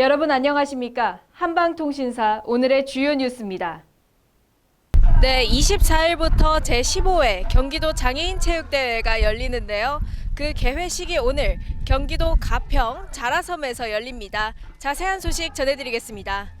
여러분 안녕하십니까? 한방통신사 오늘의 주요 뉴스입니다. 네, 24일부터 제15회 경기도 장애인 체육대회가 열리는데요. 그 개회식이 오늘 경기도 가평 자라섬에서 열립니다. 자세한 소식 전해드리겠습니다.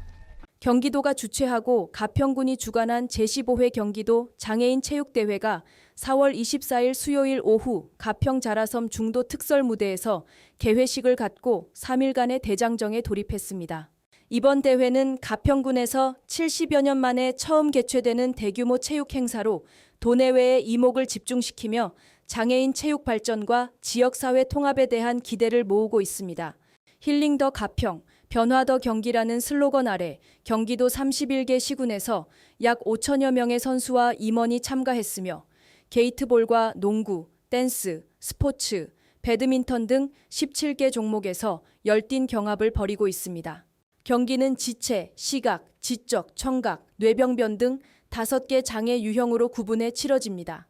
경기도가 주최하고 가평군이 주관한 제15회 경기도 장애인 체육대회가 4월 24일 수요일 오후 가평 자라섬 중도 특설 무대에서 개회식을 갖고 3일간의 대장정에 돌입했습니다. 이번 대회는 가평군에서 70여 년 만에 처음 개최되는 대규모 체육 행사로 도내외의 이목을 집중시키며 장애인 체육 발전과 지역사회 통합에 대한 기대를 모으고 있습니다. 힐링 더 가평, 변화 더 경기라는 슬로건 아래 경기도 31개 시군에서 약 5천여 명의 선수와 임원이 참가했으며 게이트볼과 농구, 댄스, 스포츠, 배드민턴 등 17개 종목에서 열띤 경합을 벌이고 있습니다. 경기는 지체, 시각, 지적, 청각, 뇌병변 등 5개 장애 유형으로 구분해 치러집니다.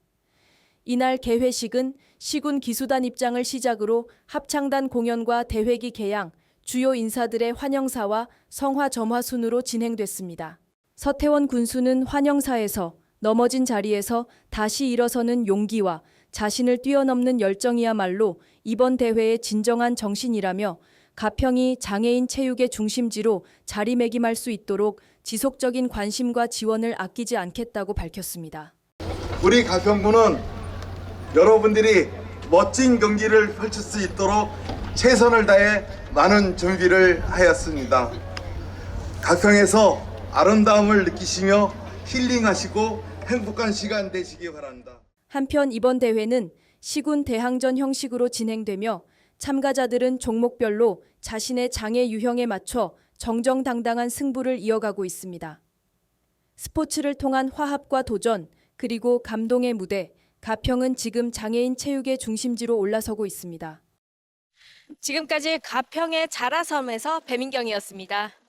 이날 개회식은 시군 기수단 입장을 시작으로 합창단 공연과 대회기 개양, 주요 인사들의 환영사와 성화 점화 순으로 진행됐습니다. 서태원 군수는 환영사에서 넘어진 자리에서 다시 일어서는 용기와 자신을 뛰어넘는 열정이야말로 이번 대회의 진정한 정신이라며 가평이 장애인 체육의 중심지로 자리매김할 수 있도록 지속적인 관심과 지원을 아끼지 않겠다고 밝혔습니다. 우리 가평구는 여러분들이 멋진 경기를 펼칠 수 있도록 최선을 다해 많은 준비를 하였습니다. 가평에서 아름다움을 느끼시며 힐링하시고 행복한 시간 되시기 바랍니다. 한편 이번 대회는 시군 대항전 형식으로 진행되며 참가자들은 종목별로 자신의 장애 유형에 맞춰 정정당당한 승부를 이어가고 있습니다. 스포츠를 통한 화합과 도전, 그리고 감동의 무대, 가평은 지금 장애인 체육의 중심지로 올라서고 있습니다. 지금까지 가평의 자라섬에서 배민경이었습니다.